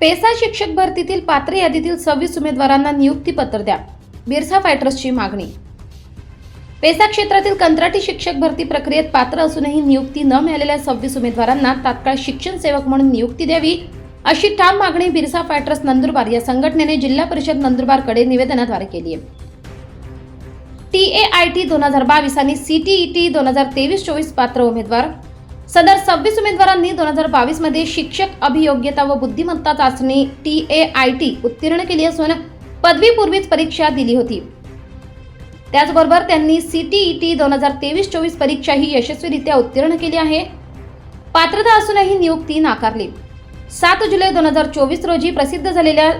PESA शिक्षक भरतीतील पात्र यादीतील सव्वीस उमेदवारांना नियुक्तीपत्र द्या. बिरसा फायटर्सची मागणी. पेसा क्षेत्रातील कंत्राटी शिक्षक भरती प्रक्रियेत पात्र असूनही नियुक्ती न मिळालेल्या सव्वीस उमेदवारांना तात्काळ शिक्षण सेवक म्हणून नियुक्ती द्यावी अशी ठाम मागणी बिरसा फायटर्स नंदुरबार या संघटनेने जिल्हा परिषद नंदुरबारकडे निवेदनाद्वारे केली आहे. टी ए आय टी दोन हजार बावीस आणि सी टी ई टी दोन हजार तेवीस चोवीस पात्र उमेदवार सदर सव्वीस उमेदवारांनी दोन हजार बावीसमध्ये शिक्षक अभियोग्यता व बुद्धिमत्ता चाचणी टी ए आय टी उत्तीर्ण केली असून पदवीपूर्वीच परीक्षा दिली होती. त्याचबरोबर त्यांनी सी टी ई टी दोन हजार तेवीस चोवीस परीक्षाही यशस्वीरित्या उत्तीर्ण केली आहे. पात्रता असूनही नियुक्ती नाकारली. सात जुलै दोन हजार चोवीस रोजी प्रसिद्ध झालेल्या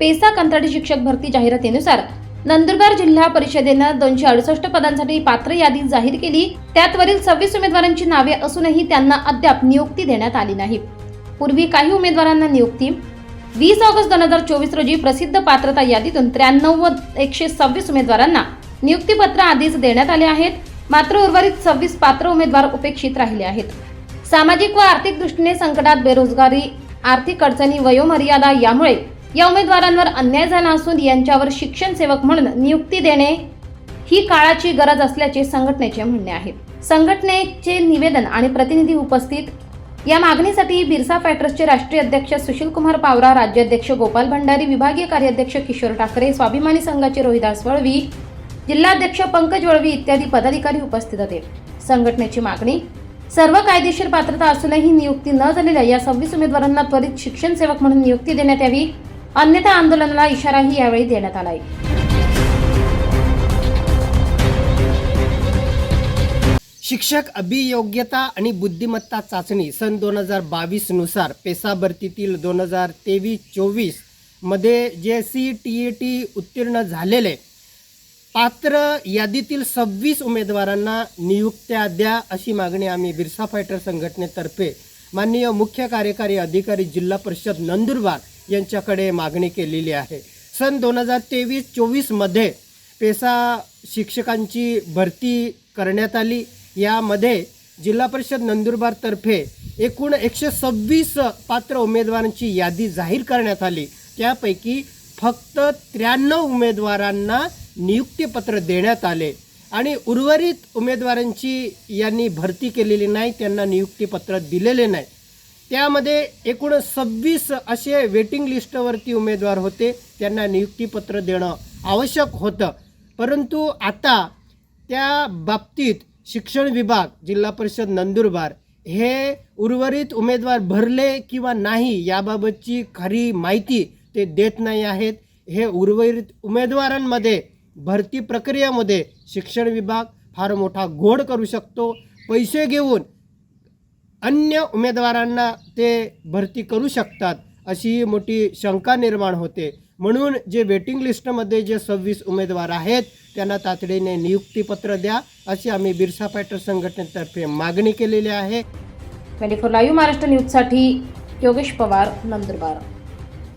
पेसा कंत्राटी शिक्षक भरती जाहिरातीनुसार नंदुरबार जिल्हा परिषदेनं दोनशे अडुसष्ट पदांसाठी पात्र यादी जाहीर केली. त्यात वरील सव्वीस उमेदवारांची नावे असूनही त्यांना अद्याप नियुक्ती देण्यात आली नाही. पूर्वी काही उमेदवारांना नियुक्ती. वीस ऑगस्ट दोन हजार चोवीस रोजी प्रसिद्ध पात्रता यादीतून त्र्याण्णव व एकशे सव्वीस उमेदवारांना नियुक्तीपत्र आधीच देण्यात आले आहेत. मात्र उर्वरित सव्वीस पात्र उमेदवार उपेक्षित राहिले आहेत. सामाजिक व आर्थिक दृष्टीने संकटात बेरोजगारी आर्थिक अडचणी वयोमर्यादा यामुळे या उमेदवारांवर अन्याय झाला असून यांच्यावर शिक्षण सेवक म्हणून नियुक्ती देणे ही काळाची गरज असल्याचे संघटनेचे म्हणणे आहे. संघटनेचे निवेदन आणि प्रतिनिधी उपस्थित या मागणीसाठी बिरसा फायटर्सचे राष्ट्रीय अध्यक्ष सुशीलकुमार पावरा राज्याध्यक्ष गोपाल भंडारी विभागीय कार्याध्यक्ष किशोर ठाकरे स्वाभिमानी संघाचे रोहिदास वळवी जिल्हाध्यक्ष पंकज वळवी इत्यादी पदाधिकारी उपस्थित होते. संघटनेची मागणी सर्व कायदेशीर पात्रता असूनही नियुक्ती न झालेल्या या सव्वीस उमेदवारांना त्वरित शिक्षण सेवक म्हणून नियुक्ती देण्यात यावी. अन्यथा आंदोलनाला इशाराही यावेळी देण्यात आला आहे शिक्षक अभियोग्यता आणि बुद्धिमत्ता चाचणी सन दोन हजार बावीसनुसार पेसा भरतीतील दोन हजार तेवीस चोवीसमध्ये जे सी टी ई टी उत्तीर्ण झालेले. पात्र यादीतील सव्वीस उमेदवारांना नियुक्त्या द्या अशी मागणी आम्ही बिरसा फायटर संघटनेतर्फे माननीय मुख्य कार्यकारी अधिकारी जिल्हा परिषद नंदुरबार यांच्याकडे मागणी केलेली आहे. सन दोन हजार तेवीस चोवीसमध्ये पेसा शिक्षकांची भरती करण्यात आली. यामध्ये जिल्हा परिषद नंदुरबारतर्फे एकूण एकशे सव्वीस पात्र उमेदवारांची यादी जाहीर करण्यात आली. त्यापैकी फक्त त्र्याण्णव उमेदवारांना नियुक्तीपत्र देण्यात आले आणि उर्वरित उमेदवारांची यांनी भरती केलेली नाही त्यांना नियुक्तीपत्र दिलेले नाही. त्यामध्ये एकूण सव्वीस असे वेटिंग लिस्टवरती उमेदवार होते. त्यांना नियुक्तीपत्र देणं आवश्यक होतं. परंतु आता त्या बाबतीत शिक्षण विभाग जिल्हा परिषद नंदुरबार हे उर्वरित उमेदवार भरले किंवा नाही याबाबतची खरी माहिती ते देत नाही आहेत. हे उर्वरित उमेदवारांमध्ये भरती प्रक्रियेमध्ये शिक्षण विभाग फार मोठा घोड करू शकतो. पैसे घेऊन अन्य उमेदवारांना ते भरती करू शकतात अशी मोठी शंका निर्माण होते. म्हणून जे वेटिंग लिस्टमध्ये जे सव्वीस उमेदवार आहेत त्यांना तातडीने नियुक्तीपत्र द्या अशी आम्ही बिरसा फायटर संघटनेतर्फे मागणी केलेली आहे. ट्वेंटी फोर लाईव्ह महाराष्ट्र न्यूजसाठी योगेश पवार नंदुरबार.